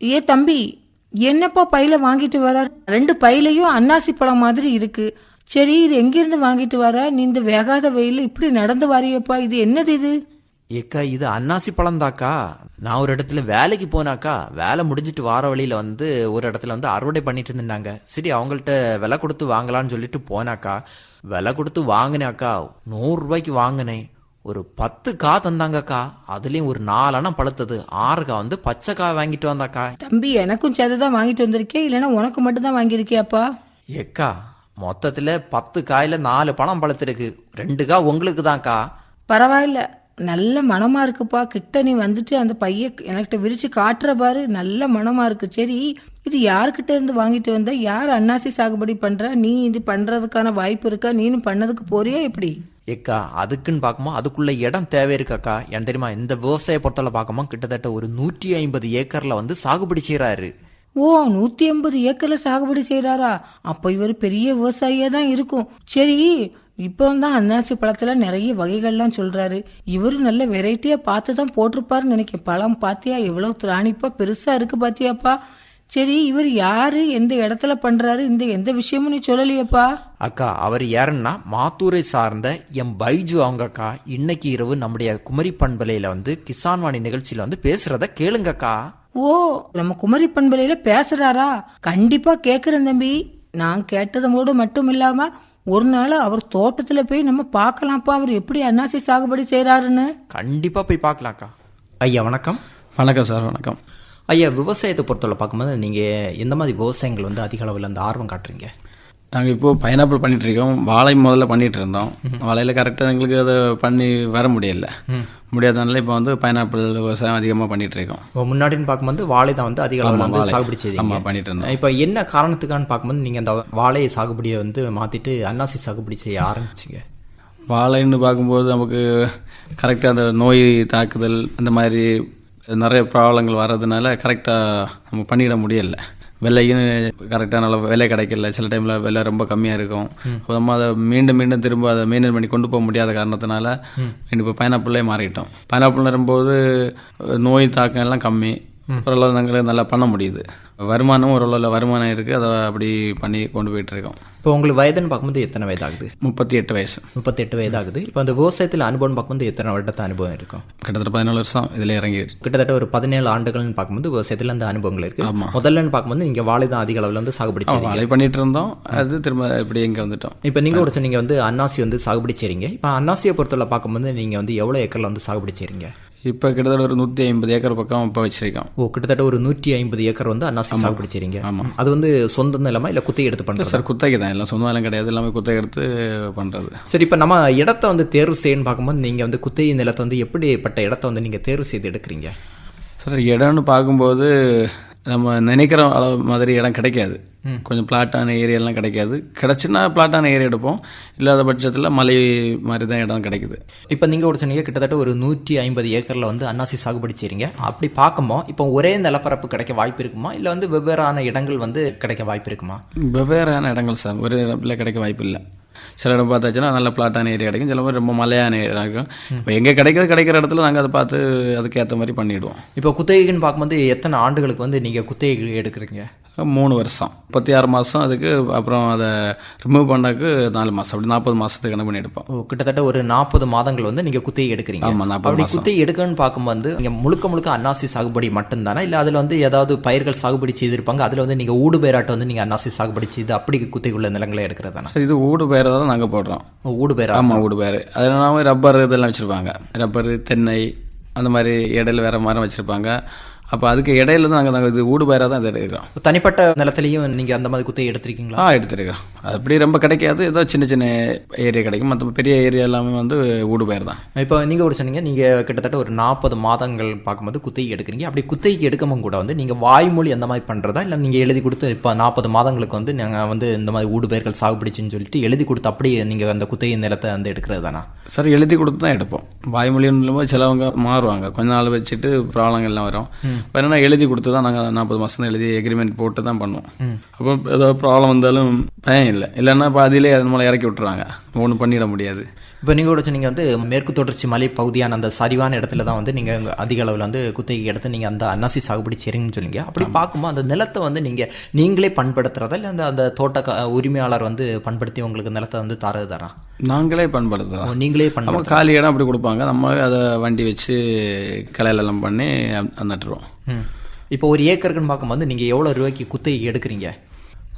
ஏ தம்பி என்னப்பா பையில வாங்கிட்டு வர? ரெண்டு பையிலையும் அன்னாசி பழம் மாதிரி இருக்கு. சரி இது எங்கிருந்து வாங்கிட்டு வர? நீ இந்த வேகாத வெயில இப்படி நடந்து வாரியப்பா. இது என்னது இது? ஏக்கா இது அன்னாசி பழம்தாக்கா. நான் ஒரு இடத்துல வேலைக்கு போனாக்கா வேலை முடிஞ்சிட்டு வார வழியில வந்து ஒரு இடத்துல வந்து அறுவடை பண்ணிட்டு இருந்தாங்க சரி அவங்கள்ட்ட விலை கொடுத்து வாங்கலாம்னு சொல்லிட்டு போனாக்கா விலை கொடுத்து வாங்கினாக்கா நூறு ரூபாய்க்கு வாங்கினேன். ஒரு பத்து கா தந்தாங்கக்கா. அதுலயும் ஒரு நாலனா பழுத்தது. ஆறு கா வந்து பச்சை கா வாங்கிட்டு வந்தாக்கா. தம்பி எனக்கும் சேர்த்து தான் வாங்கிட்டு வந்திருக்கே. இல்லைன்னா உனக்கு மட்டும் தான் வாங்கியிருக்கியாப்பா? ஏக்கா மொத்தத்துல பத்து காயில நாலு பழம் பழுத்திருக்கு. ரெண்டு கா உங்களுக்கு தான்க்கா பரவாயில்ல. நல்ல மனமா இருக்குப்பா. கிட்ட நீ வந்துட்டு அந்த பைய எனக்கிட்ட விரிச்சு காட்டுற பாரு. நல்ல மனமா இருக்கு. சரி இது யார்கிட்ட இருந்து வாங்கிட்டு வந்த? யார் அன்னாசி சாகுபடி பண்ற? நீ இது பண்றதுக்கான வாய்ப்பு இருக்கா? நீனும் பண்ணதுக்கு போறியா எப்படி? ஏக்கா அதுக்குன்னு பார்க்கும்போது அதுக்குள்ள இடம் தேவை இருக்காக்கா ஏன் தெரியுமா? இந்த விவசாய பொறுத்தவரை பார்க்கும்போது கிட்டத்தட்ட ஒரு நூற்றி ஐம்பது ஏக்கர்ல வந்து சாகுபடி செய்யறாரு ஓ நூத்தி எண்பது ஏக்கர்ல சாகுபடி செய்யறாரா அப்ப இவர் பெரிய விவசாயியா தான் இருக்கும். சரி இப்போ தான் அன்னாசி பழத்துல நிறைய வகைகள்லாம் சொல்றாரு. இவரு நல்ல வெரைட்டியா பார்த்து தான் போட்டிருப்பாருன்னு நினைக்கிறேன். பழம் பாத்தியா? எவ்வளவு திராணிப்பா? பெருசா இருக்கு பாத்தியாப்பா? சரி இவர் யாரு? எந்த இடத்துல பண்றாரு? இந்த எந்த விஷயமும் நீ சொல்லலையேப்பா. அக்கா அவர் யாருன்னா மாத்தூரை சார்ந்த எம் பைஜு அவங்க அக்கா இன்னைக்கு இரவு நம்முடைய குமரி பண்பலையில வந்து கிசான் வாணி நிகழ்ச்சியில வந்து பேசுறத கேளுங்கக்கா. ஓ நம்ம குமரி பண்பலையில பேசுறாரா? கண்டிப்பா கேக்குறேன் தம்பி. நான் கேட்டதோடு மட்டும் இல்லாம ஒரு நாள் அவர் தோட்டத்துல போய் நம்ம பார்க்கலாம்ப்பா. அவர் எப்படி அன்னாசி சாகுபடி செய்யறாருன்னு கண்டிப்பா போய் பார்க்கலாம்க்கா. ஐயா வணக்கம். வணக்கம் சார் வணக்கம். ஐயா விவசாயத்தை பொறுத்தவரை பார்க்கும்போது நீங்க எந்த மாதிரி விவசாயங்கள் வந்து அதிக அளவில் அந்த ஆர்வம் காட்டுறீங்க? நாங்கள் இப்போது பைனாப்பிள் பண்ணிட்டு இருக்கோம். வாழை முதல்ல பண்ணிட்டு இருந்தோம். வாழையில் கரெக்டாக எங்களுக்கு அதை பண்ணி வர முடியல. முடியாதனால இப்போ வந்து பைனாப்பிள் விவசாயம் அதிகமாக பண்ணிட்டு இருக்கோம். இப்போ முன்னாடின்னு பார்க்கும்போது வாழை தான் வந்து அதிக அளவில் வந்து. சாகுபடி செய்தீங்க. ஆமா, பண்ணிட்டு இருந்தோம். இப்போ என்ன காரணத்துக்கான்னு பார்க்கும்போது நீங்க அந்த வாழை சாகுபடியை வந்து மாத்திட்டு அன்னாசி சாகுபடி செய்ய ஆரம்பிச்சீங்க? வாழைன்னு பார்க்கும்போது நமக்கு கரெக்டாக அந்த நோய் தாக்குதல் அந்த மாதிரி நிறைய ப்ராப்ளங்கள் வர்றதுனால கரெக்டாக நம்ம பண்ணிட முடியல. விலையும் கரெக்டாக நல்ல விலை கிடைக்கல. சில டைமில் விலை ரொம்ப கம்மியாக இருக்கும். நம்ம அதை மீண்டும் மீண்டும் திரும்ப அதை மெயின்டைன் பண்ணி கொண்டு போக முடியாத காரணத்தினால இப்போ பைனாப்பிளே மாறிட்டோம். பைனாப்பிள் வரும்போது நோய் தாக்கம் எல்லாம் கம்மி. ஓரளவு நாங்கள் நல்லா பண்ண முடியுது. வருமானம் ஓரளவு வருமானம் இருக்குது அதை அப்படி பண்ணி கொண்டு போயிட்டு இருக்கோம். இப்போ உங்களுக்கு வயதுன்னு பார்க்கும்போது எத்தனை வயதாகுது? முப்பத்தி எட்டு வயசு. முப்பத்தெட்டு வயதாகுது. இப்போ அந்த விவசாயத்தில் அனுபவம் பார்க்கும்போது எத்தனை வருடத்த அனுபவம் இருக்கும்? கிட்டத்தட்ட பதினாலு வருஷம் இதில் இறங்கி கிட்டத்தட்ட ஒரு பதினேழு ஆண்டுகள்னு பார்க்கும்போது விவசாயத்தில் அந்த அனுபவங்கள் இருக்கு. முதல்லன்னு பார்க்கும்போது நீங்க வாழை தான் அதிக அளவில் வந்து சாகுபடி வாழை பண்ணிட்டு இருந்தோம். அது திரும்ப இப்படி இங்கே வந்துட்டோம். இப்போ நீங்க ஒரு சொன்னீங்க வந்து அன்னாசி வந்து சாகுபடி செய்றீங்க இப்போ அன்னாசியை பொறுத்தவரை பார்க்கும்போது நீங்க வந்து எவ்வளவு ஏக்கர்ல வந்து சாகுபடி செய்றீங்க இப்போ கிட்டத்தட்ட ஒரு நூற்றி ஐம்பது ஏக்கர் பக்கம் இப்போ வச்சிருக்கோம். ஓ கிட்டத்தட்ட ஒரு நூற்றி ஐம்பது ஏக்கர் வந்து அன்னாசி சாகுபடி செய்றீங்க ஆமா. அது வந்து சொந்த நிலமா இல்ல குத்தகை எடுத்து பண்றது? சார் குத்தகை தான். எல்லாம் சொந்த நிலம் கிடையாது. எல்லாமே குத்தகை எடுத்து பண்ணுறது சரி இப்போ நம்ம இடத்த வந்து தேர்வு செய்யணும்னு பார்க்கும்போது நீங்க வந்து குத்தகை நிலத்தை வந்து எப்படிப்பட்ட இடத்த வந்து நீங்க தேர்வு செய்து எடுக்கிறீங்க? சார் இடம்னு பார்க்கும்போது நம்ம நினைக்கிற அளவு மாதிரி இடம் கிடைக்காது. கொஞ்சம் பிளாட்டான ஏரியாலாம் கிடைக்காது. கிடச்சுன்னா பிளாட்டான ஏரியா எடுப்போம். இல்லாத பட்சத்தில் மலை மாதிரி தான் இடம் கிடைக்குது. இப்போ நீங்கள் ஒரு சொன்னீங்க கிட்டத்தட்ட ஒரு நூற்றி ஐம்பது ஏக்கரில் வந்து அன்னாசி சாகுபடி செய்றீங்க. அப்படி பார்க்கும்போது இப்போ ஒரே நிலப்பரப்பு கிடைக்க வாய்ப்பு இருக்குமா? இல்லை வந்து வெவ்வேறான இடங்கள் வந்து கிடைக்க வாய்ப்பு இருக்குமா? வெவ்வேறான இடங்கள் சார் ஒரு இடத்துல கிடைக்க வாய்ப்பு இல்லை. சில இடம் பார்த்தாச்சுன்னா நல்ல பிளாட்டான ஏரியா கிடைக்கும். சில மாதிரி ரொம்ப மலையான ஏரியா இருக்கும். இப்போ எங்கே கிடைக்கிறது கிடைக்கிற இடத்துல நாங்கள் அதை பார்த்து அதுக்கேற்ற மாதிரி பண்ணிவிடுவோம் இப்போ குத்தகைன்னு பார்க்கும்போது எத்தனை ஆண்டுகளுக்கு வந்து நீங்கள் குத்தகை எடுக்கிறீங்க? மூணு வருஷம். முப்பத்தி ஆறு மாதம் அதுக்கு அப்புறம் அதை ரிமூவ் பண்ணக்கு நாலு மாதம் அப்படி நாற்பது மாதத்துக்கு கணக்கு பண்ணி எடுப்போம். கிட்டத்தட்ட ஒரு நாற்பது மாதங்கள் வந்து நீங்க குத்தகை எடுக்கிறீங்க. ஆமா, 40 அப்படி. குத்தகை எடுக்கணும்னு பார்க்கும்போது நீங்க முழுக்க முழுக்க அன்னாசி சாகுபடி மட்டும்தானா? இல்ல அதுல வந்து ஏதாவது பயிர்கள் சாகுபடி செய்திருப்பாங்க? அதுல வந்து நீங்க ஊடு பேராட்ட வந்து நீங்க அன்னாசி சாகுபடி செய்து அப்படி குத்தகை உள்ள நிலங்களை எடுக்கிறதானா? இது ஊடு பயிரை தான் நாங்கள் போடுறோம். ஊடு பேரா? ஆமாம் ஊடு பயிர் அதில் நாம ரப்பர் இதெல்லாம் வச்சுருப்பாங்க. ரப்பர் தென்னை அந்த மாதிரி இடையில வேறு மரம் வச்சுருப்பாங்க. அப்போ அதுக்கு இடையில தான் நாங்கள் நாங்கள் இது ஊடு பயிராக தான் இதை எடுக்கிறோம். தனிப்பட்ட நிலத்திலையும் நீங்க அந்த மாதிரி குத்தகை எடுத்திருக்கீங்களா? ஆ எடுத்துருக்கோம். அது அப்படி ரொம்ப கிடைக்காது. ஏதோ சின்ன சின்ன ஏரியா கிடைக்கும். மற்ற பெரிய ஏரியா எல்லாமே வந்து ஊடு பயிர் தான். இப்போ நீங்க ஒரு சொன்னீங்க நீங்க கிட்டத்தட்ட ஒரு நாற்பது மாதங்கள் பார்க்கும்போது குத்தகை எடுக்கிறீங்க. அப்படி குத்தகைக்கு எடுக்கவும் கூட வந்து நீங்க வாய்மொழி அந்த மாதிரி பண்றதா? இல்ல நீங்க எழுதி கொடுத்து இப்போ நாற்பது மாதங்களுக்கு வந்து நாங்க வந்து இந்த மாதிரி ஊடு பயிர்கள் சாகுபடிச்சுன்னு சொல்லிட்டு எழுதி கொடுத்து அப்படியே நீங்க அந்த குத்தகை நிலத்தை வந்து எடுக்கிறது தானா? சார் எழுதி கொடுத்து தான் எடுப்போம். வாய்மொழின்னு சிலவங்க மாறுவாங்க. கொஞ்ச நாள் வச்சுட்டு ப்ராப்ளங்கள் எல்லாம் வரும் இப்போ என்னன்னா எழுதி கொடுத்து தான் நாங்கள் நாற்பது மாதம் எழுதி எக்ரிமெண்ட் போட்டு தான் பண்ணுவோம் அப்போ ஏதாவது ப்ராப்ளம் வந்தாலும் பயம் இல்லை. இல்லைன்னா பாதியிலே அது மூலம் இறக்கி விட்டுருவாங்க ஒன்றும் பண்ணிட முடியாது. இப்போ நீங்கள் கூட சொன்னீங்க வந்து மேற்கு தொடர்ச்சி மலை பகுதியான அந்த சரிவான இடத்துல தான் வந்து நீங்கள் அதிக அளவில் வந்து குத்தகை எடுத்து நீங்கள் அந்த அன்னாசி சாகுபடி செய்றீங்கன்னு சொன்னீங்க. அப்படி பார்க்கும்போது அந்த நிலத்தை வந்து நீங்கள் நீங்களே பண்படுத்துறதா? இல்லை அந்த அந்த தோட்ட உரிமையாளர் வந்து பண்படுத்தி உங்களுக்கு நிலத்தை வந்து தரது தானா? நாங்களே ஓ, பண்படுத்துறோம் நீங்களே பண்படுத்த காலி இடம் அப்படி கொடுப்பாங்க. நம்ம அதை வண்டி வச்சு களையெல்லாம் பண்ணி நட்டுருவோம். இப்போ ஒரு ஏக்கருக்குன்னு பார்க்கும்போது நீங்கள் எவ்வளோ ரூபாய்க்கு குத்தகை எடுக்கிறீங்க?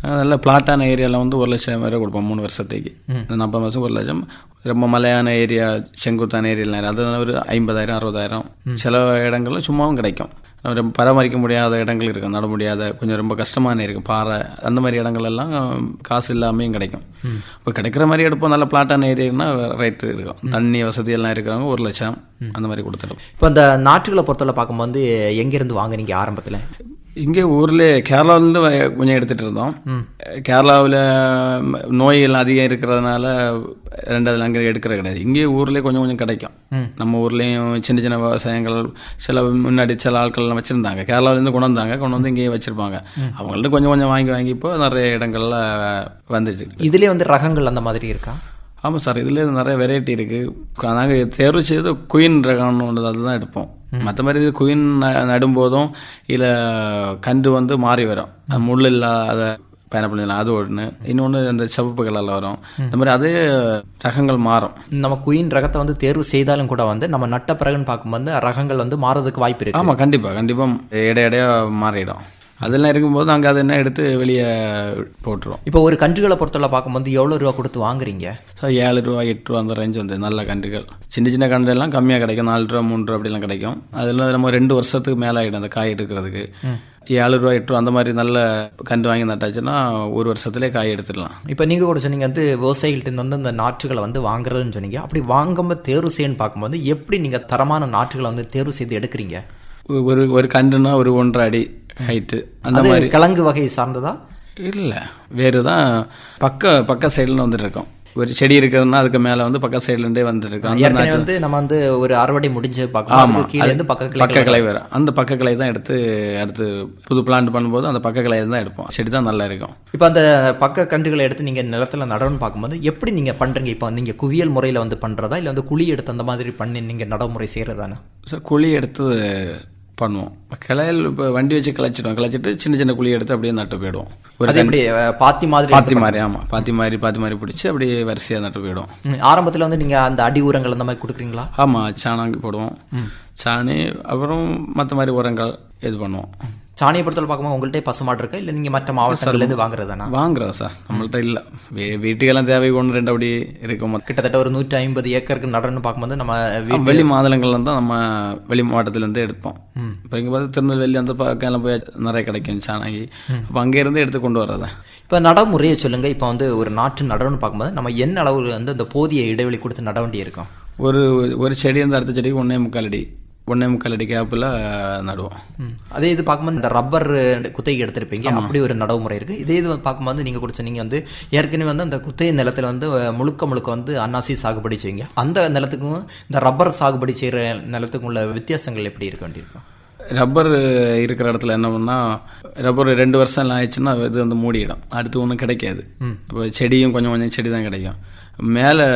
நல்ல பிளாட்டான ஏரியாவில் வந்து ஒரு லட்சம் வரை கொடுப்போம் மூணு வருஷத்துக்கு. நாற்பது மாதம் ஒரு லட்சம். ரொம்ப மலையான ஏரியா செங்குத்தான ஏரியாலாம் அது ஒரு ஐம்பதாயிரம் அறுபதாயிரம். சில இடங்கள்ல சும்மாவும் கிடைக்கும். பராமரிக்க முடியாத இடங்கள் இருக்கும் நட முடியாத கொஞ்சம் ரொம்ப கஷ்டமான இருக்கும் பாறை அந்த மாதிரி இடங்கள் எல்லாம் காசு இல்லாமையும் கிடைக்கும். இப்போ கிடைக்கிற மாதிரி எடுப்போம் நல்ல பிளாட்டான ஏரியானா ரேட்டு இருக்கும். தண்ணி வசதி எல்லாம் இருக்கிறவங்க ஒரு லட்சம் அந்த மாதிரி கொடுத்துடும் இப்போ அந்த நாற்றுகளை பொறுத்தவரை பார்க்கும்போது எங்கேருந்து வாங்குனீங்க ஆரம்பத்தில்? இங்கே ஊர்ல கேரளாவிலேருந்து கொஞ்சம் எடுத்துட்டு இருந்தோம். கேரளாவில் நோய் எல்லாம் அதிகம் இருக்கிறதுனால ரெண்டாவது அங்கே எடுக்கிறது கிடையாது. இங்கே ஊர்லேயே கொஞ்சம் கொஞ்சம் கிடைக்கும். நம்ம ஊர்லேயும் சின்ன சின்ன விவசாயங்கள் சில முன்னாடி சில ஆட்கள்லாம் வச்சுருந்தாங்க. கேரளாவிலேருந்து கொண்டு வந்தாங்க. கொண்டு வந்து இங்கேயே வச்சுருப்பாங்க. அவங்கள்ட்ட கொஞ்சம் கொஞ்சம் வாங்கி வாங்கி இப்போ நிறைய இடங்கள்ல வந்துச்சு இதுலேயே வந்து ரகங்கள் அந்த மாதிரி இருக்கா? ஆமாம் சார் இதில் நிறைய வெரைட்டி இருக்குது நாங்கள் தேர்வு செய்து குயின் ரகம்னு ஒன்று அதுதான் எடுப்போம். மற்றபடி இது குயின் நடும்போதும் இல்லை கன்று வந்து மாறி வரும். முள் இல்லாத பைனாப்பிள் அது ஒன்று இன்னொன்று இந்த சிவப்பு கலரில் வரும். இந்த மாதிரி அதே ரகங்கள் மாறும். நம்ம குயின் ரகத்தை வந்து தேர்வு செய்தாலும் கூட வந்து நம்ம நட்ட பிறகுன்னு பார்க்கும்போது ரகங்கள் வந்து மாறதுக்கு வாய்ப்பு இருக்கு. ஆமாம் கண்டிப்பாக கண்டிப்பாக இட இடையா மாறிடும். அதெல்லாம் இருக்கும்போது நாங்கள் அதை என்ன எடுத்து வெளியே போட்டுருவோம் இப்போ ஒரு கன்றுகளை பொறுத்தவரை பார்க்கும்போது எவ்வளோ ரூபா கொடுத்து வாங்குறீங்க? ஸோ ஏழு ரூபா எட்டு ரூபா அந்த ரேஞ்ச் வந்து நல்ல கன்றுகள். சின்ன சின்ன கன்று எல்லாம் கம்மியாக கிடைக்கும். நாலு ரூபா மூணு ரூபா அப்படிலாம் கிடைக்கும். அதில் நம்ம ரெண்டு வருஷத்துக்கு மேலே ஆகிடும் அந்த காய் எடுக்கிறதுக்கு. ஏழு ரூபா எட்டு ரூபா அந்த மாதிரி நல்ல கன்று வாங்கி நட்டாச்சுன்னா ஒரு வருஷத்துலேயே காய் எடுத்துடலாம். இப்போ நீங்கள் கூட சொன்னீங்க வந்து விவசாயிகள்ட்ட வந்து அந்த நாற்றுகளை வந்து வாங்குறதுன்னு சொன்னீங்க. அப்படி வாங்கும்போது தேர்வு செய்யன்னு பார்க்கும்போது எப்படி நீங்கள் தரமான நாற்றுகளை வந்து தேர்வு செய்து எடுக்கிறீங்க? ஒரு- ஒரு கன்றுனா ஒரு ஒன்றரை அடி ஹைட்டு அந்த மாதிரி. கிழங்கு வகை சார்ந்ததா? இல்லை வேறு தான் பக்க பக்க சைடில் வந்துட்டு இருக்கோம். ஒரு செடி இருக்கிறதுனா அதுக்கு மேலே வந்து பக்க சைட்லேருந்தே வந்துட்டு நாற்று- வந்து நம்ம வந்து ஒரு அறுவடை முடிஞ்சு பார்க்கும்போது கீழே இருந்து பக்க பக்க கிளை கிளை வேறு அந்த பக்க கிளை தான் எடுத்து அடுத்து புது பிளான்ட் பண்ணும்போது அந்த பக்க கிளையை தான் எடுப்போம். செடி தான் நல்லா இருக்கும். இப்போ அந்த பக்க கன்றுகளை எடுத்து நீங்கள் நிலத்துல நடணும்னு பார்க்கும்போது எப்படி நீங்கள் பண்ணுறீங்க இப்போ நீங்கள் குவியல் முறையில் வந்து பண்ணுறதா இல்லை வந்து குழி எடுத்து அந்த மாதிரி பண்ணி நீங்கள் நடைமுறை செய்கிறதானே சார் குழி எடுத்து பண்ணுவோம். கிளையல் இப்போ வண்டி வச்சு கிளச்சிடுவோம். கிளச்சிட்டு சின்ன சின்ன குழி எடுத்து அப்படியே நட்டு போயிடுவோம். ஒரு அது பாத்தி மாதிரி பாத்தி மாதிரி ஆமாம் பாத்தி மாதிரி பாத்தி மாதிரி பிடிச்சி அப்படியே வரிசையாக நட்டு போயிடுவோம். ம், ஆரம்பத்துல வந்து நீங்கள் அந்த அடி உரங்கள் அந்த மாதிரி கொடுக்குறீங்களா? ஆமாம் சாணாங்கி போடுவோம். சாணி அப்புறம் மற்ற மாதிரி உரங்கள் இது பண்ணுவோம். சாணியை பொறுத்தவரை பார்க்கும்போது உங்கள்கிட்ட பசுமாடு இருக்கா? இல்லை நீங்கள் மற்ற மாவட்டங்கள்லேருந்து வாங்குறதானா? வாங்குறோம் சார். நம்மள்ட்ட இல்லை. வீட்டுக்கெல்லாம் தேவை ஒன்று ரெண்டு அப்படி இருக்கும். கிட்டத்தட்ட ஒரு நூற்றி ஐம்பது ஏக்கருக்கு நடன்னு பார்க்கும்போது நம்ம வெளி மாநிலங்கள்ல தான் நம்ம வெளி மாவட்டத்திலேருந்து எடுப்போம். இப்போ இங்கே பார்த்து திருநெல்வேலி அந்த பக்கம் போய் நிறைய கிடைக்கும் சாணகி. அப்போ அங்கேருந்து எடுத்து கொண்டு வர்றதை? இப்போ நடைமுறையை சொல்லுங்க. இப்போ வந்து ஒரு நாட்டு நடவுன்னு பார்க்கும்போது நம்ம என்ன அளவு வந்து அந்த போதிய இடைவெளி கொடுத்து நட வேண்டி இருக்கும் ஒரு ஒரு செடி இருந்து அடுத்த செடிக்கு ஒன்றே முக்கால் அடி. ஒன்றே முக்கால் அடி கேப்பில் நடுவோம். அதே இது பார்க்கும்போது இந்த ரப்பர் குத்தகை எடுத்திருப்பீங்க. அப்படி ஒரு நடைமுறை இருக்கு. இதே இது பார்க்கும்போது நீங்க கூட சொன்னீங்க வந்து ஏற்கனவே வந்து அந்த குத்தகை நிலத்துல வந்து முழுக்க முழுக்க வந்து அன்னாசி சாகுபடி செய்வீங்க. அந்த நிலத்துக்கும் இந்த ரப்பர் சாகுபடி செய்யற நிலத்துக்கும் உள்ள வித்தியாசங்கள் எப்படி இருக்க வேண்டியிருக்கும்? ரப்பர் இருக்கிற இடத்துல என்ன பண்ணால் ரப்பர் ரெண்டு வருஷம் எல்லாம் ஆயிடுச்சுன்னா இது வந்து மூடிடும். அடுத்து ஒன்றும் கிடைக்காது. இப்போ செடியும் கொஞ்சம் கொஞ்சம் செடி தான் கிடைக்கும். மேலே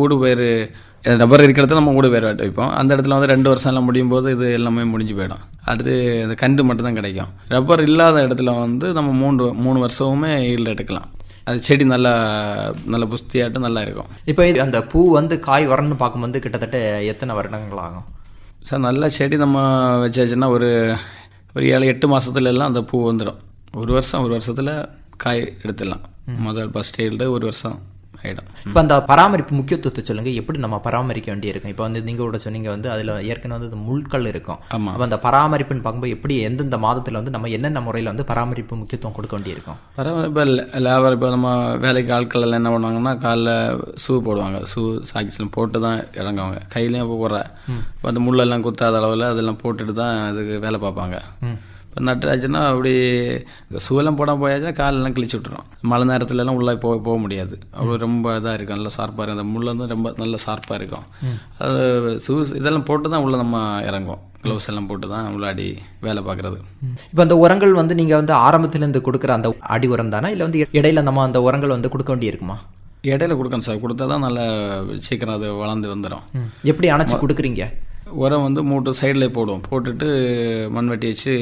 ஊடு பயிர் ரப்பர் இருக்கிற இடத்துல நம்ம கூட வேறு வெட்ட வைப்போம். அந்த இடத்துல வந்து ரெண்டு வருஷம் எல்லாம் முடியும் போது இது எல்லாமே முடிஞ்சு போயிடும். அடுத்து இந்த கண்டு மட்டும் தான் கிடைக்கும். ரப்பர் இல்லாத இடத்துல வந்து நம்ம மூணு மூணு வருஷமுமே ஈல்டு எடுக்கலாம். அது செடி நல்லா நல்ல புஸ்தியாட்டும் நல்லா இருக்கும். இப்போ இது அந்த பூ வந்து காய் வரணும்னு பார்க்கும்போது கிட்டத்தட்ட எத்தனை வருடங்கள் ஆகும்? சார் நல்ல செடி நம்ம வச்சாச்சுன்னா ஒரு ஒரு ஏழு எட்டு மாசத்துல எல்லாம் அந்த பூ வந்துடும். ஒரு வருஷம் ஒரு வருஷத்துல காய் எடுத்துடலாம். முதல் ஃபஸ்ட் ஈல்டு ஒரு வருஷம். ஆகிடும் இப்போ அந்த பராமரிப்பு முக்கியத்துவத்தை சொல்லுங்க. எப்படி நம்ம பராமரிக்க வேண்டியிருக்கும்? இப்போ வந்து நீங்க கூட சொன்னீங்க வந்து அதுல ஏற்கனவே வந்து முள்கள் இருக்கும். அப்போ அந்த பராமரிப்புன்னு பார்க்கும்போது எப்படி எந்தெந்த மாதத்துல வந்து நம்ம என்னென்ன முறையில் வந்து பராமரிப்பு முக்கியத்துவம் கொடுக்க வேண்டியிருக்கும்? இப்போ லேபர் இப்போ நம்ம வேலைக்கு ஆட்கள் எல்லாம் என்ன பண்ணுவாங்கன்னா காலைல ஷூ போடுவாங்க. ஷூ சாக்ஸ்லாம் போட்டு தான் இறங்குவாங்க. கையிலையும் இப்போ போடுற. இப்போ அந்த முள்ளெல்லாம் குத்தாத அளவில் அதெல்லாம் போட்டுட்டு தான் அதுக்கு வேலை பார்ப்பாங்க. இப்போ நட்டாச்சுன்னா அப்படி ஷூவெல்லாம் போடாமல் போயாச்சுன்னா காலெல்லாம் கிழிச்சு விட்டுரும். மழை நேரத்துல எல்லாம் உள்ளே போக போக முடியாது. அவ்வளோ ரொம்ப இதாக இருக்கும். நல்லா ஷார்ப்பாக இருக்கும். அந்த முள் வந்து ரொம்ப நல்ல ஷார்ப்பாக இருக்கும். அது ஷூ இதெல்லாம் போட்டு தான் உள்ளே நம்ம இறங்குவோம். க்ளவுஸ் எல்லாம் போட்டு தான் உள்ளாடி வேலை பார்க்குறது. இப்போ அந்த உரங்கள் வந்து நீங்க வந்து ஆரம்பத்துல இருந்து கொடுக்குற அந்த அடி உரம் தானே? இல்லை வந்து இடையில நம்ம அந்த உரங்கள் வந்து கொடுக்க வேண்டியிருக்குமா இடையில கொடுக்கணும் சார். கொடுத்தா தான் நல்லா சீக்கிரம் அது வளர்ந்து வந்துடும் எப்படி அணைச்சு கொடுக்குறீங்க? உரம் வந்து மூட்டு சைடில் போடுவோம். போட்டுட்டு மண் வெட்டி வச்சு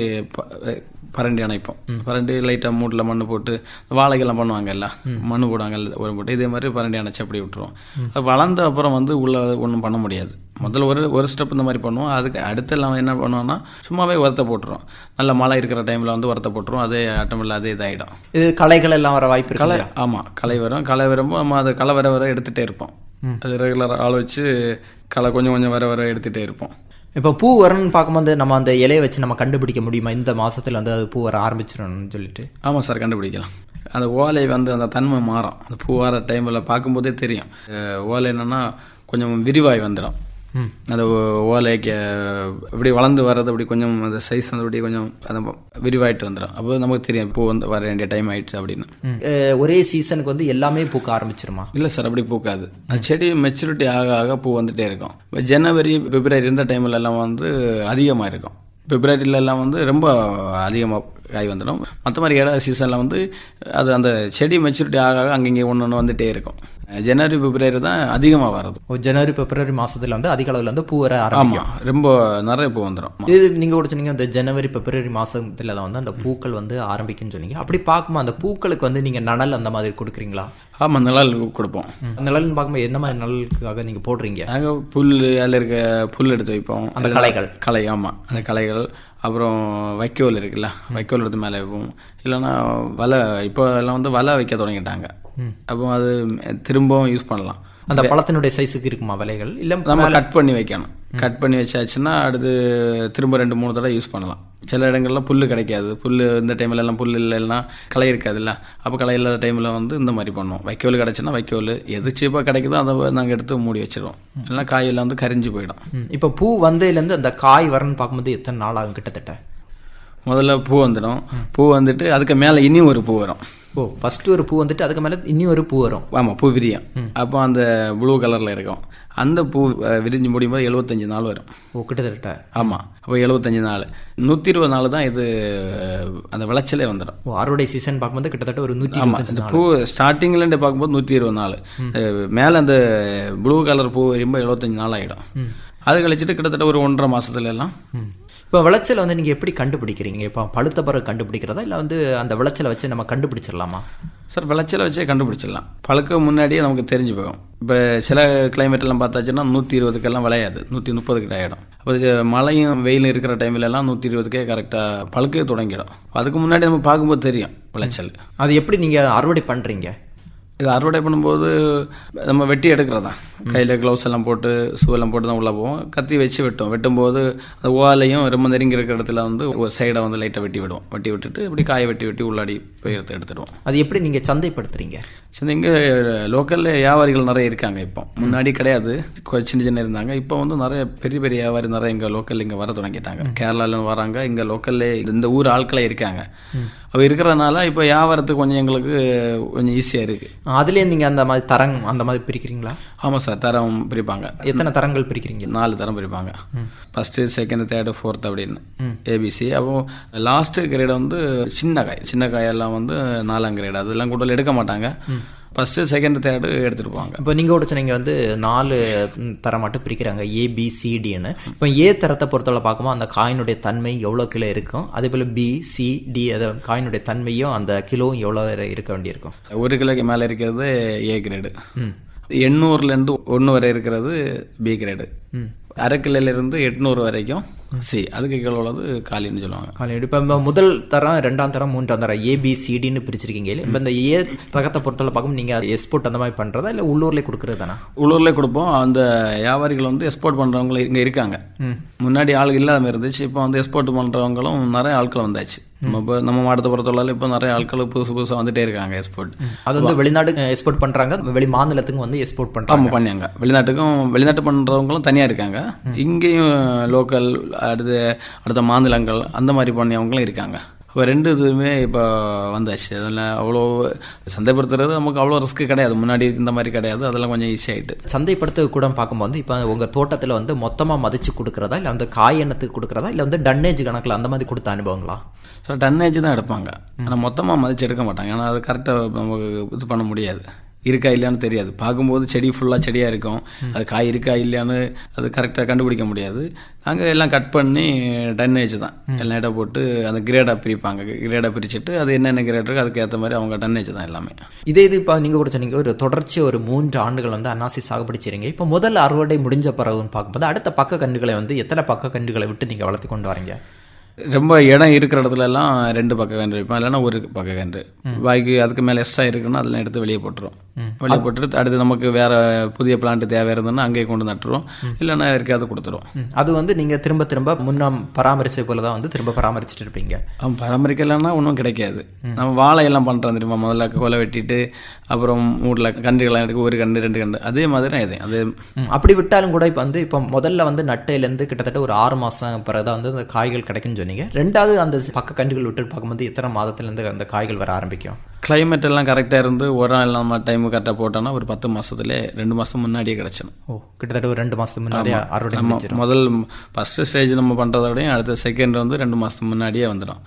பரண்டி அணைப்போம். பரண்டி லைட்டாக மூட்டில் மண் போட்டு வாழைக்கெல்லாம் பண்ணுவாங்க எல்லாம் மண் போடுவாங்க உரம் போட்டு. இதே மாதிரி பரண்டி அணைச்சி அப்படி விட்டுருவோம். அது வளர்ந்த அப்புறம் வந்து உள்ள ஒன்றும் பண்ண முடியாது. முதல்ல ஒரு ஒரு ஸ்டெப் இந்த மாதிரி பண்ணுவோம். அதுக்கு அடுத்து எல்லாம் என்ன பண்ணுவோம்னா சும்மாவே உரத்தை போட்டுரும் நல்ல மழை இருக்கிற டைமில் வந்து உரத்தை போட்டுரும் அதே ஆட்டமில்ல அதே இதாகிடும் இது களைகள் எல்லாம் வர வாய்ப்பு களை ஆமாம் களை வரும் களை வரும்போது நம்ம அதை களை வர வர எடுத்துகிட்டே இருப்போம். அது ரெகுலராக ஆள் வச்சு களை கொஞ்சம் கொஞ்சம் வர வர எடுத்துகிட்டே இருப்போம். இப்போ பூ வரணும்னு பார்க்கும்போது நம்ம அந்த இலையை வச்சு நம்ம கண்டுபிடிக்க முடியுமா? இந்த மாசத்துல வந்து அது பூ வர ஆரம்பிச்சிடணும்னு சொல்லிட்டு. ஆமாம் சார் கண்டுபிடிக்கலாம். அந்த ஓலை வந்து அந்த தன்மை மாறும். அந்த பூ வர டைமில் பார்க்கும்போதே தெரியும். ஓலை என்னன்னா கொஞ்சம் விரிவாய் வந்துடும். அந்த ஓலைக்கு இப்படி வளர்ந்து வர்றது அப்படி கொஞ்சம் அந்த சைஸ் வந்து அப்படி கொஞ்சம் அந்த விரிவாயிட்டு வந்துடும் அப்போ நமக்கு தெரியும் பூ வந்து வர வேண்டிய டைம் ஆயிடுச்சு அப்படின்னு. ஒரே சீசனுக்கு வந்து எல்லாமே பூக்க ஆரம்பிச்சிருமா? இல்லை சார் அப்படி பூக்காது. அந்த செடி மெச்சூரிட்டி ஆக ஆக பூ வந்துட்டே இருக்கும். இப்போ ஜனவரி பிப்ரவரி இந்த டைம்ல எல்லாம் வந்து அதிகமாக இருக்கும். பிப்ரவரியில எல்லாம் வந்து ரொம்ப அதிகமாக காய் வந்துடும். மற்ற மாதிரி இட சீசனில் வந்து அது அந்த செடி மெச்சூரிட்டி ஆக ஆக அங்கங்கே ஒன்று ஒன்று வந்துட்டே இருக்கும். ஜனவரி பிப்ரவரி தான் அதிகமாக வர்றது. ஒரு ஜனவரி பிப்ரவரி மாசத்துல வந்து அதிக அளவுல வந்து பூ வர ஆரம்பிக்கும். ரொம்ப நிறைய பூ வந்துடும் இது நீங்க கூட சொன்னீங்க இந்த ஜனவரி பிப்ரவரி மாசத்துல தான் வந்து அந்த பூக்கள் வந்து ஆரம்பிக்கும்னு சொன்னீங்க. அப்படி பார்க்கும்போது அந்த பூக்களுக்கு வந்து நீங்க நிழல் அந்த மாதிரி கொடுக்குறீங்களா? ஆமாம் நிழல் கொடுப்போம். நிழல்னு பார்க்கும்போது என்ன மாதிரி நிழலுக்காக நீங்க போடுறீங்க? நாங்கள் புல் அதில் இருக்க புல் எடுத்து வைப்போம். அந்த களைகள். களை ஆமாம் அந்த களைகள். அப்புறம் வைக்கோல் இருக்குல்ல வைக்கோல் எடுத்து மேலே வைப்போம். இல்லைன்னா வலை இப்போ எல்லாம் வந்து வலை வைக்க தொடங்கிட்டாங்க. அப்போ அது திரும்பவும் யூஸ் பண்ணலாம். அந்த பழத்தினுடைய சைஸுக்கு இருக்குமா விலைகள்? இல்ல நம்ம கட் பண்ணி வைக்கணும். கட் பண்ணி வச்சாச்சுன்னா அடுத்து திரும்ப ரெண்டு மூணு தடவை யூஸ் பண்ணலாம். சில இடங்கள்ல புல் கிடைக்காது. புல் இந்த டைம்ல எல்லாம் புல் இல்லைன்னா களை இருக்காதுல்ல. அப்போ களை இல்லாத டைமில் வந்து இந்த மாதிரி பண்ணுவோம். வைக்கோல் கிடச்சுன்னா வைக்கோல். எது சீப்பாக கிடைக்குதோ அதை நாங்கள் எடுத்து மூடி வச்சிருவோம். இல்லைன்னா காயெல்லாம் வந்து கரிஞ்சு போயிடும். இப்ப பூ வந்ததுலேருந்து அந்த காய் வரணும்னு பார்க்கும்போது எத்தனை நாள் ஆகும் கிட்டத்தட்ட? முதல்ல பூ வந்துடும். பூ வந்துட்டு அதுக்கு மேலே இனி ஒரு பூ வரும். ஓ ஃபர்ஸ்ட் ஒரு பூ வந்துட்டு அதுக்கு மேல இனி ஒரு பூ வரும். ஆமாம் பூ விரியும். அப்போ அந்த ப்ளூ கலரில் இருக்கும். அந்த பூ விரிஞ்சு முடியும் போது எழுபத்தஞ்சு நாள் வரும். ஓ கிட்டத்தட்ட. ஆமாம் அப்போ எழுபத்தஞ்சு நாள். நூற்றி இருபது நாள் தான் இது அந்த விளைச்சலே வந்துடும் ஓ அறுவடை சீசன் பார்க்கும்போது கிட்டத்தட்ட ஒரு நூத்தி ஆமாம் நாள். பூ ஸ்டார்டிங்லேருந்து பார்க்கும்போது நூற்றி இருபது நாள் மேலே அந்த ப்ளூ கலர் பூ வரும்போது எழுபத்தஞ்சு நாள் ஆகிடும் அது கழிச்சிட்டு கிட்டத்தட்ட ஒரு ஒன்றரை மாசத்துல எல்லாம். இப்போ விளைச்சலை வந்து நீங்க எப்படி கண்டுபிடிக்கிறீங்க? இப்போ பழுத்த பிறகு கண்டுபிடிக்கிறதா? இல்ல வந்து அந்த விளைச்சலை வச்சு நம்ம கண்டுபிடிச்சிடலாமா? சார் விளைச்சலை வச்சே கண்டுபிடிச்சிடலாம். பழுக்க முன்னாடியே நமக்கு தெரிஞ்சு போகும். இப்போ சில எல்லாம் பார்த்தாச்சுன்னா நூற்றி இருபதுக்கெல்லாம் விளையாது. நூற்றி முப்பதுக்கிட்ட ஆகிடும் அப்போ மழையும் வெயில் இருக்கிற டைம்ல எல்லாம் நூற்றி இருபதுக்கே கரெக்டாக பழுக்கவே தொடங்கிடும். அதுக்கு முன்னாடி நம்ம பார்க்கும்போது தெரியும் விளைச்சல். அது எப்படி நீங்க அறுவடை பண்றீங்க? இது அறுவடை பண்ணும்போது நம்ம வெட்டி எடுக்கிறதா. கையில் க்ளவுஸ் எல்லாம் போட்டு ஷூ எல்லாம் போட்டு தான் உள்ளே போவோம். கத்தி வச்சு வெட்டுவோம். வெட்டும்போது அந்த ஓலையும் ரொம்ப நெருங்கி இருக்கிற இடத்துல வந்து ஒரு சைடை வந்து லைட்டாக வெட்டி விடுவோம். வெட்டி விட்டுட்டு இப்படி காய வெட்டி வெட்டி உள்ளாடி போய் எடுத்து எடுத்துடுவோம். அது எப்படி நீங்க சந்தைப்படுத்துறீங்க? சரி இங்கே லோக்கலில் வியாபாரிகள் நிறைய இருக்காங்க இப்போ. முன்னாடி கிடையாது. சின்ன சின்ன இருந்தாங்க. இப்போ வந்து நிறைய பெரிய பெரிய வியாபாரி நிறைய இங்கே லோக்கல் இங்கே வர தொடங்கிட்டாங்க. கேரளால வராங்க. இங்கே லோக்கல்லே இந்த ஊர் ஆட்களே இருக்காங்க. அவ இருக்கிறதுனால இப்போ வியாபாரத்துக்கு கொஞ்சம் எங்களுக்கு கொஞ்சம் ஈஸியாக இருக்குது அதுலயே நீங்க அந்த மாதிரி தரம் அந்த மாதிரி பிரிக்கிறீங்களா? ஆமாம் சார் தரம் பிரிப்பாங்க. எத்தனை தரங்கள் பிரிக்கிறீங்க? நாலு தரம் பிரிப்பாங்க. ஃபர்ஸ்ட் செகண்ட் தேர்டு ஃபோர்த் அப்படின்னு. ஏபிசி அப்போ லாஸ்ட் கிரேட் வந்து சின்ன காய். சின்ன காயெல்லாம் வந்து நாலாம் கிரேட் அதெல்லாம் கூட எடுக்க மாட்டாங்க. ஃபஸ்ட்டு செகண்ட் தேர்டு எடுத்துகிட்டு போவாங்க. இப்போ நீங்கள் கூட சொன்னீங்க வந்து நாலு தரம் மட்டும் பிரிக்கிறாங்க ஏ பி சி டின்னு இப்போ ஏ தரத்தை பொறுத்தவரை பார்க்கும்போது அந்த காயினுடைய தன்மை எவ்வளோ கிலோ இருக்கும்? அதே போல் பி சி டி அதை காயினுடைய தன்மையும் அந்த கிலோவும் எவ்வளோ இருக்க வேண்டியிருக்கும்? ஒரு கிலோக்கு மேலே இருக்கிறது ஏ கிரேடு எண்ணூறுலேருந்து ஒன்று வரை இருக்கிறது பி கிரேடு அரை கிலோலேருந்து எட்நூறு வரைக்கும் சி அதுக்கு கீழே உள்ளது காலின்னு சொல்லுவாங்க. காலையில் இப்போ முதல் தரம் ரெண்டாம் தரம் மூன்றாம் தரம் ஏபிசிடின்னு பிரிச்சிருக்கீங்க இப்போ இந்த ஏ ரகத்தை பொறுத்தவரை பார்க்கும் நீங்கள் எக்ஸ்போர்ட் அந்த மாதிரி பண்ணுறதா இல்லை உள்ளூர்லேயே கொடுக்குறது தானா? உள்ளூர்லேயே கொடுப்போம். அந்த வியாபாரிகள் வந்து எக்ஸ்போர்ட் பண்ணுறவங்க இங்கே இருக்காங்க. முன்னாடி ஆள் இல்லாமல் இருந்துச்சு. இப்போ வந்து எக்ஸ்போர்ட் பண்ணுறவங்களும் நிறைய ஆட்கள் வந்தாச்சு. நம்ம இப்போ நம்ம மாவட்டத்தை பொறுத்தவரை இப்போ நிறைய ஆட்கள் புதுசு புதுசாக வந்துட்டே இருக்காங்க எக்ஸ்போர்ட் அது வந்து வெளிநாடு எக்ஸ்போர்ட் பண்ணுறாங்க வெளி மாநிலத்துக்கு வந்து எக்ஸ்போர்ட் பண்ணுறாங்க ஆமாம் பண்ணியாங்க. வெளிநாட்டுக்கும் வெளிநாட்டு பண்ணுறவங்களும் தனியாக இருக்காங்க. இங்கேயும் லோக்கல் அடுத்த அடுத்த மாநிலங்கள் அந்த மாதிரி பண்ணியவங்களும் இருக்காங்க. இப்போ ரெண்டு இதுவுமே இப்போ வந்தாச்சு. அதில் அவ்வளோ சந்தைப்படுத்துறது நமக்கு அவ்வளோ ரிஸ்க் கிடையாது. முன்னாடி இந்த மாதிரி கிடையாது. அதெல்லாம் கொஞ்சம் ஈஸி ஆகிட்டு சந்தைப்படுத்த கூட பார்க்கும்போது இப்போ உங்கள் தோட்டத்தில் வந்து மொத்தமாக மதிச்சு கொடுக்குறதா? இல்லை வந்து காய் எண்ணத்துக்கு கொடுக்குறதா? இல்லை வந்து டன்னேஜ் கணக்கில் அந்த மாதிரி கொடுத்த அனுபவங்களா? ஸோ டன்னேஜ் தான் எடுப்பாங்க. ஆனால் மொத்தமாக மதிச்சு எடுக்க மாட்டாங்க. ஏன்னா அது கரெக்டாக நமக்கு இது பண்ண முடியாது. இருக்கா இல்லையான்னு தெரியாது. பார்க்கும்போது செடி ஃபுல்லாக செடியாக இருக்கும். அது காய் இருக்கா இல்லையான்னு அது கரெக்டாக கண்டுபிடிக்க முடியாது. நாங்கள் எல்லாம் கட் பண்ணி டன்னேஜ் தான். எல்லாம் போட்டு அந்த கிரேடாக பிரிப்பாங்க. கிரேடாக பிரிச்சுட்டு அது என்னென்ன கிரேட் இருக்கோ அதுக்கு ஏற்ற மாதிரி அவங்க டன்னேஜ் தான் எல்லாமே. இதே இது இப்போ நீங்கள் கூட சொன்னீங்க ஒரு தொடர்ச்சி ஒரு மூன்று ஆண்டுகள் வந்து அன்னாசி சாகுபடி செய்றீங்க இப்போ முதல் அறுவடை முடிஞ்ச பிறகுன்னு பார்க்கும்போது அடுத்த பக்க கன்றுகளை வந்து எத்தனை பக்க கன்றுகளை விட்டு நீங்கள் வளர்த்து கொண்டு வரீங்க? ரொம்ப இடம் இருக்கிற இடத்துல எல்லாம் ரெண்டு பக்க கன்று வைப்போம். இல்லைன்னா ஒரு பக்க கன்று. பாக்கி அதுக்கு மேலே எக்ஸ்ட்ரா இருக்குன்னா அதெல்லாம் எடுத்து வெளியே போட்டுரும் வெளியே போட்டுட்டு அடுத்து நமக்கு வேற புதிய பிளான்ட் தேவை இருந்ததுன்னா அங்கேயே கொண்டு நட்டுருவோம். இல்லைன்னா யாருக்காவது கொடுத்துருவோம். ம். அது வந்து நீங்கள் திரும்ப திரும்ப முன்னம் பராமரிச்சது போல தான் வந்து திரும்ப பராமரிச்சுட்டு இருப்பீங்க. பராமரிக்கலைன்னா ஒன்றும் கிடைக்காது. நம்ம வாழை எல்லாம் பண்ணுறோம் தெரியுமா? முதல்ல கொலை வெட்டிட்டு அப்புறம் மூட்டில் கன்றுகள்லாம் எடுக்க ஒரு கன்று ரெண்டு கன்று. அதே மாதிரி தான் இது. அது அப்படி விட்டாலும் கூட இப்போ வந்து இப்போ முதல்ல வந்து நட்டையிலேருந்து கிட்டத்தட்ட ஒரு ஆறு மாதம் பிறகு வந்து அந்த காய்கள் கிடைக்கும்னு சொன்னீங்க. ரெண்டாவது அந்த பக்க கன்றுகள் விட்டு பார்க்கும்போது எத்தனை மாதத்துலேருந்து அந்த காய்கள் வர ஆரம்பிக்கும்? Climate எல்லாம் கரெக்டாக இருந்து உரம் இல்லாம டைம் கரெக்டாக போட்டோன்னா ஒரு பத்து மாசத்துலயே ரெண்டு மாதம் முன்னாடியே கிடச்சிடும் ஓ கிட்டத்தட்ட ஒரு ரெண்டு மாதத்துக்கு முன்னாடியே அறுவடை நம்ம முதல் ஃபர்ஸ்ட் ஸ்டேஜ் நம்ம பண்ணுறத விடையும் அடுத்த செகண்ட் வந்து ரெண்டு மாதத்துக்கு முன்னாடியே வந்துடும்.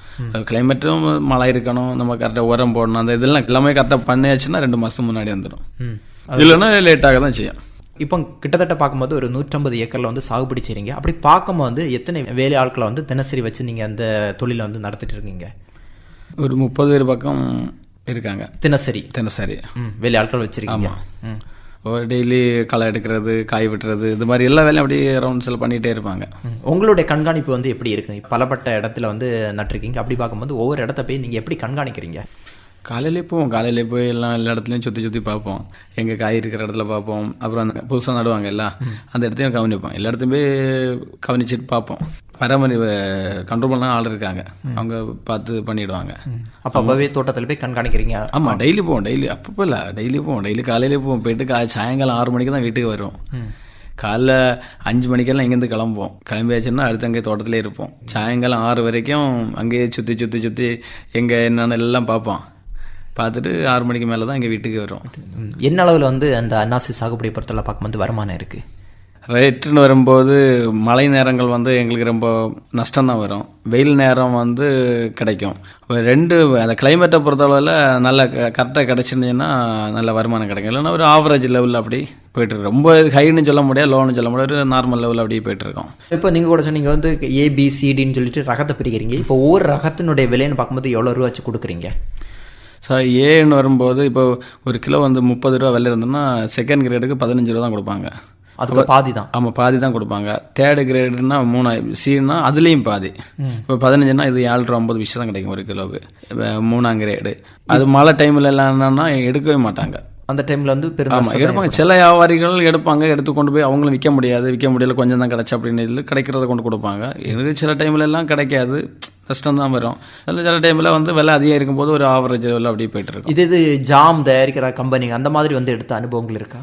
கிளைமேட்டும் மழை இருக்கணும் நம்ம கரெக்டாக உரம் போடணும் அந்த இதெல்லாம் எல்லாமே கரெக்டாக பண்ணியாச்சுன்னா ரெண்டு மாதத்துக்கு முன்னாடி வந்துடும். இல்லைன்னா லேட்டாக தான் செய்யும். இப்போ கிட்டத்தட்ட பார்க்கும்போது ஒரு நூற்றம்பது ஏக்கரில் வந்து சாகுபடி செய்றீங்க. அப்படி பார்க்கும்போது எத்தனை வேலை ஆட்களை வந்து தினசரி வச்சு நீங்கள் அந்த தொழிலை வந்து நடத்திட்டு இருக்கீங்க? ஒரு முப்பது பேர் பக்கம் இருக்காங்க. தினசரி. தினசரி. வேலை ஆட்கள் வச்சிருக்கீங்க. ஒரு டெய்லி களை எடுக்கிறது காய் வெட்டுறது இது மாதிரி எல்லா வேலையும் அப்படியே ரவுண்ட்ஸில் பண்ணிகிட்டே இருப்பாங்க. உங்களுடைய கண்காணிப்பு வந்து எப்படி இருக்கு? பலப்பட்ட இடத்துல வந்து நட்டிருக்கீங்க. அப்படி பார்க்கும்போது ஒவ்வொரு இடத்த போய் நீங்கள் எப்படி கண்காணிக்கிறீங்க? காலையிலே போவோம். காலையிலே போய் எல்லாம் எல்லா இடத்துலையும் சுற்றி சுற்றி பார்ப்போம். எங்கே காய் இருக்கிற இடத்துல பார்ப்போம். அப்புறம் அந்த புதுசாக நடுவாங்க எல்லாம் அந்த இடத்தையும் கவனிப்போம். எல்லா இடத்தையும் போய் கவனிச்சிட்டு பார்ப்போம். பராமரி கண்ட்ரோல் பண்ண ஆள் இருக்காங்க. அவங்க பார்த்து பண்ணிடுவாங்க. அப்போ அப்போவே தோட்டத்தில் போய் கண்காணிக்கிறீங்க? ஆமாம் டெய்லி போவோம் டெய்லி அப்பப்போ இல்லை டெய்லி போவோம். டெய்லி காலையிலே போவோம். போயிட்டு கா சாயங்காலம் ஆறு மணிக்கு தான் வீட்டுக்கு வருவோம். காலைல அஞ்சு மணிக்கெல்லாம் இங்கேருந்து கிளம்புவோம். கிளம்பியாச்சுன்னா அடுத்து அங்கே தோட்டத்திலே இருப்போம். சாயங்காலம் ஆறு வரைக்கும் அங்கேயே சுற்றி சுற்றி சுற்றி எங்கே என்னென்ன எல்லாம் பார்ப்போம். பார்த்துட்டு ஆறு மணிக்கு மேலே தான் எங்கள் வீட்டுக்கு வருவோம். ம். என்ன அளவில் வந்து அந்த அன்னாசி சாகுபடி பொறுத்தவரை பார்க்கும்போது வருமானம் இருக்குது ரேட்டுன்னு வரும்போது மழை நேரங்கள் வந்து எங்களுக்கு ரொம்ப நஷ்டம் தான் வரும். வெயில் நேரம் வந்து கிடைக்கும். ரெண்டு அந்த கிளைமேட்டை பொறுத்தளவில் நல்ல கரெக்டாக கிடச்சிருந்துச்சுன்னா நல்ல வருமானம் கிடைக்கும். இல்லைன்னா ஒரு ஆவரேஜ் லெவலில் அப்படி போயிட்டு ரொம்ப ஹைன்னு சொல்ல முடியாது லோன்னு சொல்ல முடியாது ஒரு நார்மல் லெவலில் அப்படியே போயிட்டு இருக்கோம். இப்போ நீங்கள் கூட சொன்னீங்க வந்து ஏபிசிடின்னு சொல்லிட்டு ரகத்தை பிரிக்கிறீங்க. இப்போ ஒவ்வொரு ரகத்தினுடைய விலைன்னு பார்க்கும்போது எவ்வளோ ரூபா வச்சு கொடுக்குறீங்க? ஸோ ஏன்னு வரும்போது இப்போ ஒரு கிலோ வந்து முப்பது ரூபா விலை இருந்ததுன்னா செகண்ட் கிரேடுக்கு பதினஞ்சு ரூபா தான் கொடுப்பாங்க. அதுக்கு பாதி தான் ஆமாம் பாதி தான் கொடுப்பாங்க தேர்டு கிரேடுனா மூணா சீனா அதுலேயும் பாதி. இப்போ பதினஞ்சுனா இது ஏழு ரூபா ஐம்பது விஷயம் தான் கிடைக்கும் ஒரு கிலோவுக்கு. மூணாம் கிரேடு அது மழை டைமில் எல்லாம் என்னன்னா எடுக்கவே மாட்டாங்க. அந்த டைமில் வந்து பெரும் ஆமாம் எடுப்பாங்க. சில வியாபாரிகள் எடுப்பாங்க எடுத்து கொண்டு போய் அவங்களும் விற்க முடியாது. விற்க முடியல கொஞ்சம் தான் கிடச்சி அப்படின்னு சொல்லி கிடைக்கிறத கொண்டு கொடுப்பாங்க. எனக்கு சில டைம்ல எல்லாம் கிடைக்காது. கஷ்டம் தான் வரும். அதில் சில டைமில் வந்து விலை அதிகம் இருக்கும்போது ஒரு ஆவரேஜ் லெவலில் அப்படியே போயிட்டு இருக்கும். இது இது ஜாம் தயாரிக்கிற கம்பெனி அந்த மாதிரி வந்து எடுத்த அனுபவங்கள் இருக்கா?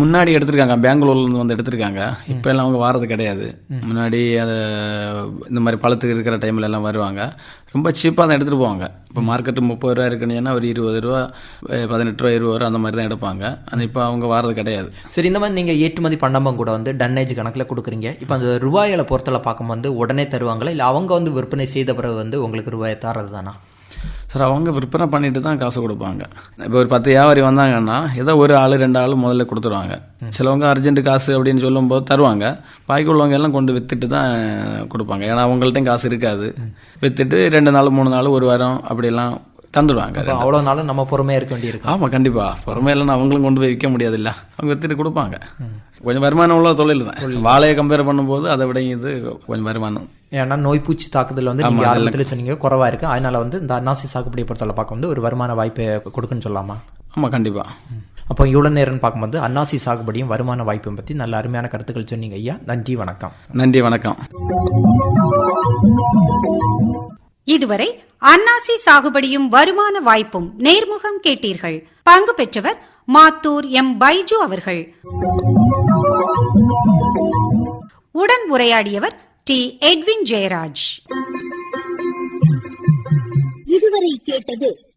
முன்னாடி எடுத்திருக்காங்க பெங்களூர்ல இருந்து வந்து எடுத்திருக்காங்க. இப்போ எல்லாம் அவங்க வாரது கிடையாது. முன்னாடி அது இந்த மாதிரி பழத்துக்கு இருக்கிற டைம்ல எல்லாம் வருவாங்க. ரொம்ப சீப்பாக தான் எடுத்துகிட்டு போவாங்க. இப்போ மார்க்கெட்டு முப்பது ரூபா இருக்குன்னு ஒரு இருபது ரூபா பதினெட்டு ரூபா இருபது ரூபா அந்த மாதிரி தான் எடுப்பாங்க. ஆனால் இப்போ அவங்க வாரது கிடையாது. சரி இந்த மாதிரி நீங்கள் ஏற்றுமதி பண்ணாமல் கூட வந்து டன்னேஜ் கணக்கில் கொடுக்குறீங்க. இப்போ அந்த ரூபாயில பொறுத்தல பார்க்கும்போது உடனே தருவாங்களா? இல்லை அவங்க வந்து விற்பனை செய்த பிறகு வந்து உங்களுக்கு ரூபாயை தரது தானா சார் அவங்க விற்பனை பண்ணிட்டு தான் காசு கொடுப்பாங்க. இப்போ ஒரு பத்து வியாபாரி வந்தாங்கன்னா ஏதோ ஒரு ஆள் ரெண்டு ஆள் முதல்ல கொடுத்துருவாங்க. சிலவங்க அர்ஜென்ட் காசு அப்படின்னு சொல்லும்போது தருவாங்க. பாக்கி உள்ளவங்க எல்லாம் கொண்டு விற்றுட்டு தான் கொடுப்பாங்க. ஏன்னா அவங்கள்ட்டையும் காசு இருக்காது. விற்றுட்டு ரெண்டு நாள் மூணு நாள் ஒரு வாரம் அப்படிலாம் தந்துடுவாங்க அப்ப அவ்வளவு நாளும் நம்ம பொறுமையா இருக்க வேண்டியிருக்கு. ஆமாம் கண்டிப்பாக பொறுமை இல்லைன்னா அவங்களும் கொண்டு போய் விற்க முடியாதுல்ல. அவங்க வித்துட்டு கொடுப்பாங்க. கொஞ்சம் வருமானம் உள்ள தொழில் தான். வாழையை கம்பேர் பண்ணும்போது அதை விட இது கொஞ்சம் வருமானம். ஏன்னா நோய் பூச்சி தாக்குதல் வந்து நீங்க ஆமா, ஆரம்பத்தில் சொன்னீங்க குறைவா இருக்கு. அதனால வந்து இந்த அன்னாசி சாகுபடியை பொறுத்தவரை பார்க்க வந்து ஒரு வருமான வாய்ப்பை கொடுக்குன்னு சொல்லலாமா? ஆமாம் கண்டிப்பாக அப்போ இவ்வளோ நேரம்னு பார்க்கும்போது அன்னாசி சாகுபடியும் வருமான வாய்ப்பையும் பற்றி நல்ல அருமையான கருத்துக்கள் சொன்னீங்க ஐயா. நன்றி வணக்கம். நன்றி வணக்கம். இதுவரை அன்னாசி சாகுபடியும் வருமான வாய்ப்பும் நேர்முகம் கேட்டீர்கள். பங்கு பெற்றவர் மாத்தூர் எம். பைஜு அவர்கள். உடன் உரையாடியவர் டி. எட்வின் ஜெயராஜ். இதுவரை கேட்டது